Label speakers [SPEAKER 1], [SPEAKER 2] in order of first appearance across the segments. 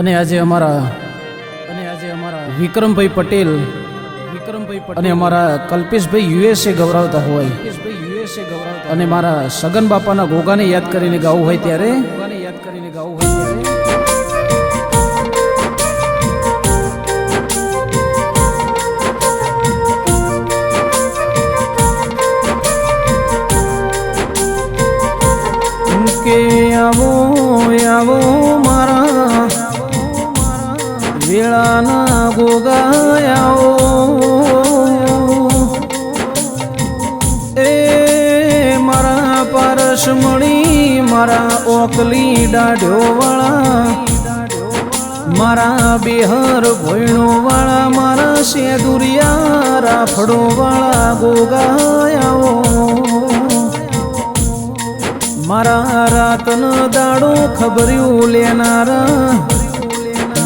[SPEAKER 1] અને આજે અમારા અને આજે અમારા વિક્રમભાઈ પટેલ વિક્રમભાઈ પટેલ અને અમારા કલ્પેશભાઈ યુએસએ ગૌરવતા હોય. યુએસએ ગૌરવતા અને મારા સગન બાપાના ગોગાને યાદ કરીને ગાવું હોય ત્યારે. ગોગાને યાદ કરીને ગાવું હોય મારા ઓકલી દાઢો વાળા. મારા બેહર ભોયણો વાળા, મારા શેદુરિયા રાફડો વાળા ગોગાયાઓ. મારા રાતન દાડો ખબર્યું લેનારા.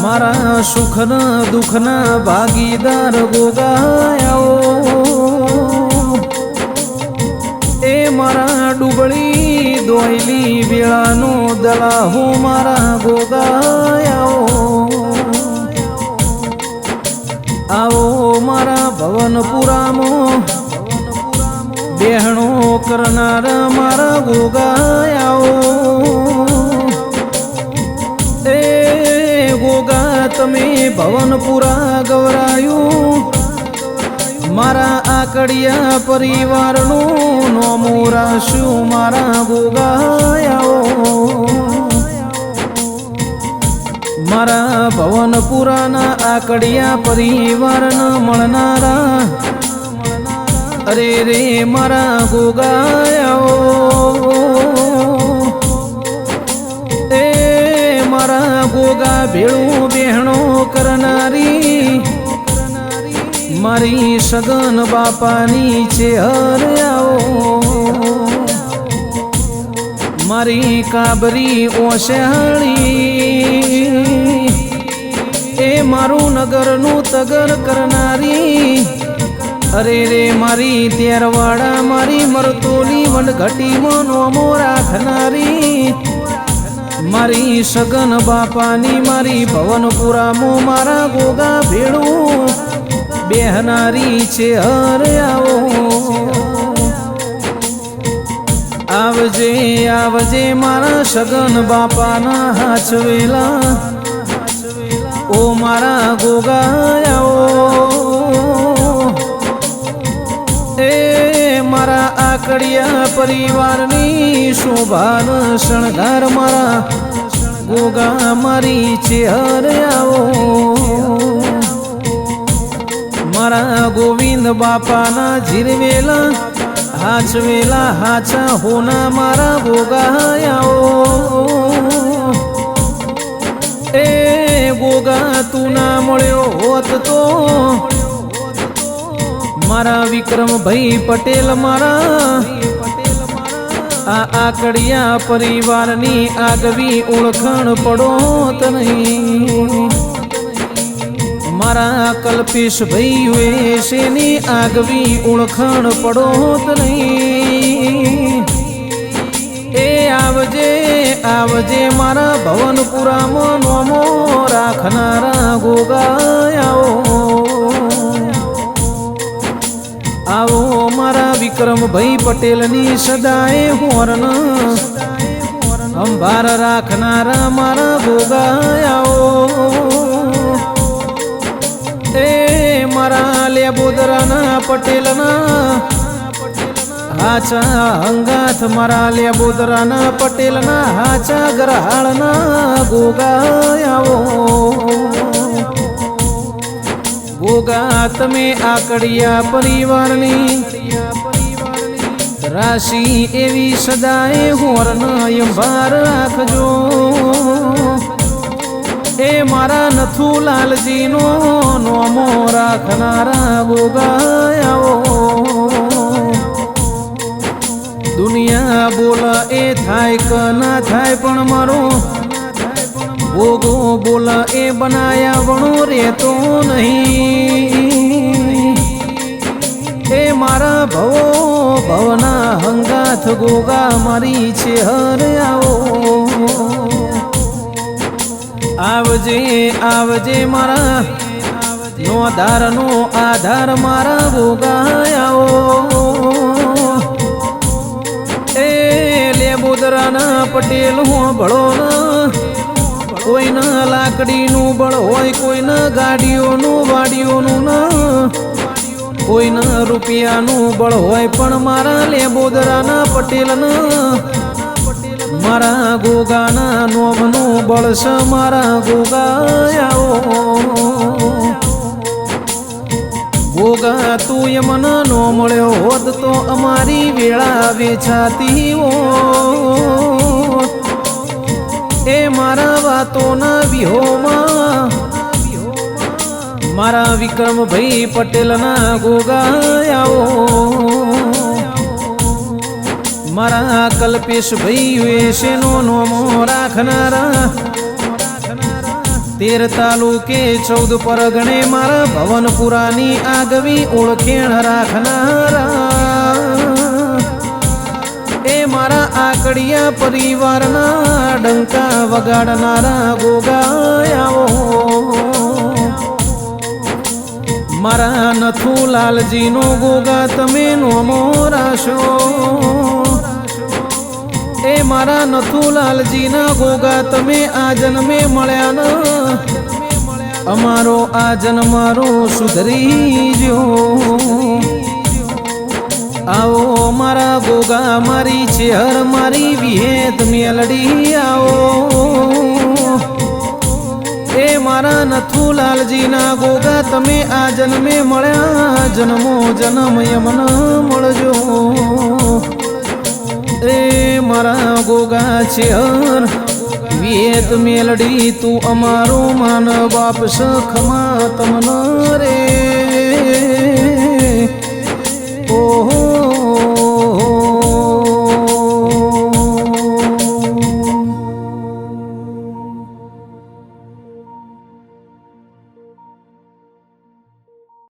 [SPEAKER 1] મારા સુખના દુઃખના ભાગીદાર ગોગાયાઓ. એ મારા ડુબળી દોયલી વેળાનો દલાહો મારા ગોગાયાઓ. આવો મારા ભવનપુરામાં. બેહણો કરનાર મારા ગોગાયાઓ. એ ગોગા, તમે ભવનપુરા ગવરાયું. મારા આકડિયા પરિવારનું નોમું રાશું મારા ગોગાયાઓ. મારા ભવનપુરાના આકડિયા પરિવારન મળનારા. અરે રે મારા ગોગાયાઓ. એ મારા ગોગા ભેળું બહેણો કરનારી મારી સગન બાપાની છે હરયાઓ મારી કાબરી ઓશહાળી એ મારું નગરનું તગર કરનારી. અરે રે મારી તેરવાડા મારી મરતોલી વનઘટીમાં નોમો રાખનારી મારી સગન બાપાની મારી ભવનપુરામાં મારા ગોગા ભેળું. બેહનારી છે, હરે આવો. આવજે આવજે મારા સગન બાપાના હાચવેલા ઓ મારા ગોગાયાઓ. એ મારા આકડિયા પરિવારની શોભાન શણગાર મારા ગોગા મારી ચેહર આવો. મારા ગોવિંદ બાપાના જીરવેલા હાચવેલા હાચા હોના મારા ગોગાયાઓ એ ગોગા તું ના મળ્યો હોત તો મારા વિક્રમભાઈ પટેલ મારા આ આકડિયા પરિવારની આગવી ઓળખાણ પડો નહીં. મારા કલ્પેશભાઈ વેશેની આગવી ઓળખાણ પડો નહીં? એ આવજે આવજે મારા ભવનપુરામાં નોમો રાખનારા ગોગાયાઓ. આવો મારા વિક્રમભાઈ પટેલની સદાય હોરન. અંભાર રાખનારા મારા ગોગાયાઓ. એ મારા લેબોદરાના પટેલના. હાચા અંગાથ મારા લેબોદરાના પટેલના. હાચા ગ્રહાળના ગોગાયાઓ ગોગા તમે આકડિયા પરિવારની. રાશિ એવી સદાય હોર્ન અંભાર રાખજો. એ મારા નથુલાલજીનો નોમો રાખનારા ગોગાયાઓ. દુનિયા બોલા એ થાય ક ના થાય પણ મારો ભોગો બોલા એ બનાયા વણો રહેતો નહીં. એ મારા ભવો ભવના હંગાથ ગોગા મારી છે હર આવો આવજે આવજે મારા. નો નો આધાર મારા ભોગાયાઓ એ લેબોદરાના પટેલ હો ભળો કોઈના લાકડીનું બળ હોય, કોઈના ગાડીઓનું, વાડીઓનું ના. કોઈના રૂપિયાનું બળ હોય, પણ મારા લેબોદરાના પટેલના. મારા ગોગાના નોમનું બળ મારા ગોગાયાઓ. ગોગા, તું યમન નો મળ્યો હોત તો અમારી વેળા વેચાતી હો એ મારા વાતોના વિહોમાં, મારા વિક્રમભાઈ પટેલના ગોગાયાઓ. મારા કલ્પેશ કલ્પેશભાઈ વેશેનો નોમો રાખનારા? તેર તાલુકે ચૌદ પરગણે મારા ભવનપુરાની આગવી ઓળખેણ રાખનારા. એ મારા આકડિયા પરિવારના ડંકા વગાડનારા ગોગાયાઓ. મારા નથુલાલજીનો ગોગા તમે નોમો રાશો. મારા નથુલાલજીના ગોગા તમે આ જન્મે મળ્યા ન. અમારો આ જન્મારો સુધરી જો આવો મારા ગોગા, મારી ચેહર, મારી વિહેત, મેલડી આવો. એ મારા નથુલાલજીના ગોગા, તમે આ જન્મે મળ્યા. જન્મો જન્મ યમન. છે વેદ મેલડી તું અમારો માન બાપ સખમા તમન રે.